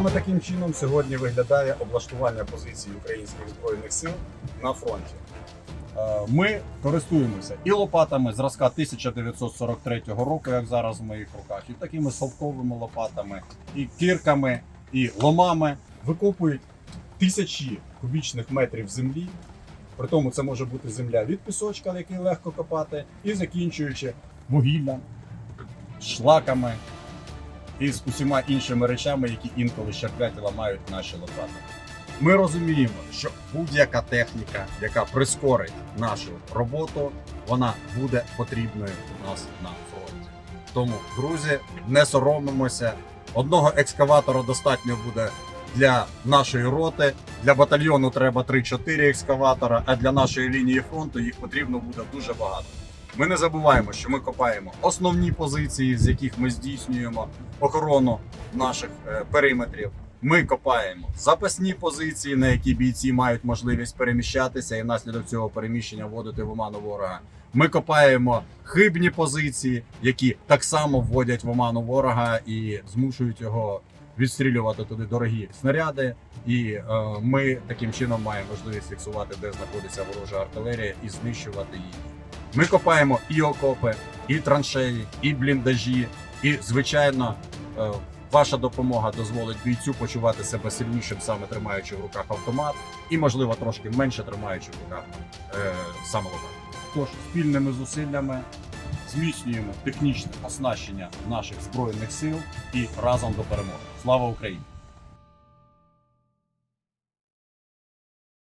Саме таким чином сьогодні виглядає облаштування позицій українських збройних сил на фронті. Е, Ми користуємося і лопатами зразка 1943 року, як зараз в моїх руках, і такими совковими лопатами, і кірками, і ломами. Викопують тисячі кубічних метрів землі. При тому це може бути земля від пісочка, який легко копати, і закінчуючи вугіллям, шлаками і з усіма іншими речами, які інколи щерплять і ламають наші лопати. Ми розуміємо, що будь-яка техніка, яка прискорить нашу роботу, вона буде потрібною у нас на фронті. Тому, друзі, не соромимося. Одного екскаватора достатньо буде для нашої роти. Для батальйону треба 3-4 екскаватора, а для нашої лінії фронту їх потрібно буде дуже багато. Ми не забуваємо, що ми копаємо основні позиції, з яких ми здійснюємо охорону наших е, периметрів. Ми копаємо запасні позиції, на які бійці мають можливість переміщатися і внаслідок цього переміщення вводити в оману ворога. Ми копаємо хибні позиції, які так само вводять в оману ворога і змушують його відстрілювати туди дорогі снаряди. І е, ми таким чином маємо можливість фіксувати, де знаходиться ворожа артилерія, і знищувати її. Ми копаємо і окопи, і траншеї, і бліндажі, і звичайно. е, Ваша допомога дозволить бійцю почувати себе сильнішим, саме тримаючи в руках автомат, і, можливо, трошки менше тримаючи в руках е, саме. Тож спільними зусиллями зміцнюємо технічне оснащення наших збройних сил і разом до перемоги. Слава Україні!